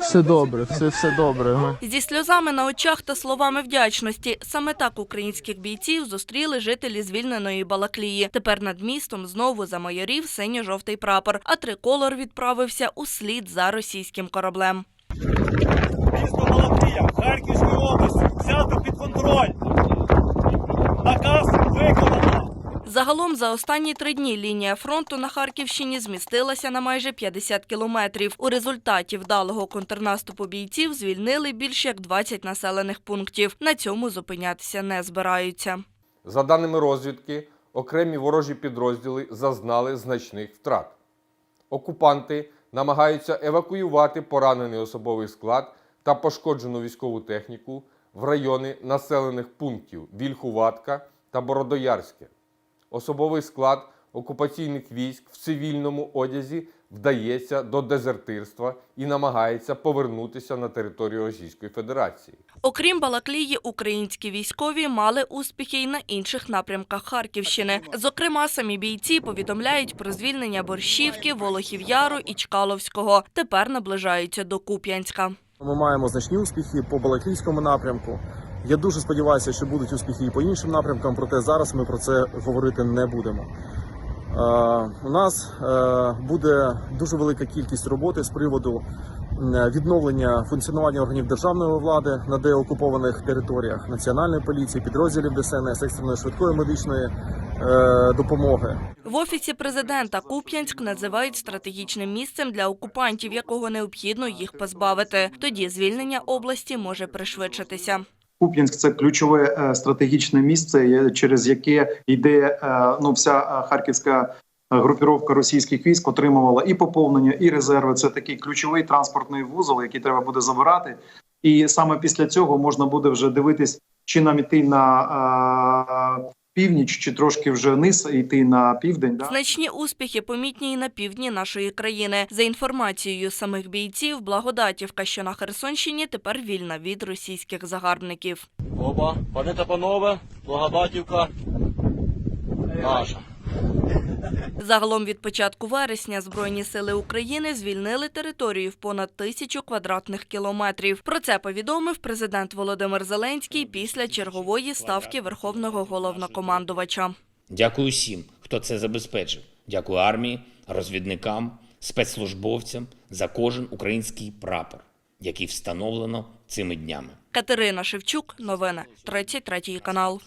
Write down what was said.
Все добре, все, все добре. Зі сльозами на очах та словами вдячності саме так українських бійців зустріли жителі звільненої Балаклії. Тепер над містом знову замайорів синьо-жовтий прапор, а триколор відправився у слід за російським кораблем. Загалом за останні три дні лінія фронту на Харківщині змістилася на майже 50 кілометрів. У результаті вдалого контрнаступу бійців звільнили більш як 20 населених пунктів. На цьому зупинятися не збираються. За даними розвідки, окремі ворожі підрозділи зазнали значних втрат. Окупанти намагаються евакуювати поранений особовий склад та пошкоджену військову техніку в райони населених пунктів Вільхуватка та Бородоярське. Особовий склад окупаційних військ в цивільному одязі вдається до дезертирства і намагається повернутися на територію Російської Федерації. Окрім Балаклії, українські військові мали успіхи й на інших напрямках Харківщини. Зокрема, самі бійці повідомляють про звільнення Борщівки, Волохів Яру і Чкаловського. Тепер наближаються до Куп'янська. Ми маємо значні успіхи по Балаклійському напрямку. Я дуже сподіваюся, що будуть успіхи і по іншим напрямкам, проте зараз ми про це говорити не будемо. Е, у нас е, буде дуже велика кількість роботи з приводу відновлення функціонування органів державної влади на деокупованих територіях національної поліції, підрозділів ДСНС, екстреної швидкої медичної е, допомоги. В офісі президента Куп'янськ називають стратегічним місцем для окупантів, якого необхідно їх позбавити. Тоді звільнення області може пришвидшитися. Куп'янськ це ключове е, стратегічне місце, через яке йде е, ну вся е, харківська групіровка російських військ отримувала і поповнення, і резерви. Це такий ключовий транспортний вузол, який треба буде забирати. І саме після цього можна буде вже дивитись, чи нам іти на північ, чи трошки вже низ йти на південь. Да? Значні успіхи помітні і на півдні нашої країни. За інформацією самих бійців, Благодатівка, що на Херсонщині, тепер вільна від російських загарбників. Оба, пане та панове, Благодатівка наша. Загалом від початку вересня Збройні сили України звільнили територію в понад тисячу квадратних кілометрів. Про це повідомив президент Володимир Зеленський після чергової ставки Верховного головнокомандувача. Дякую всім, хто це забезпечив. Дякую армії, розвідникам, спецслужбовцям за кожен український прапор, який встановлено цими днями. Катерина Шевчук, новини 33 канал.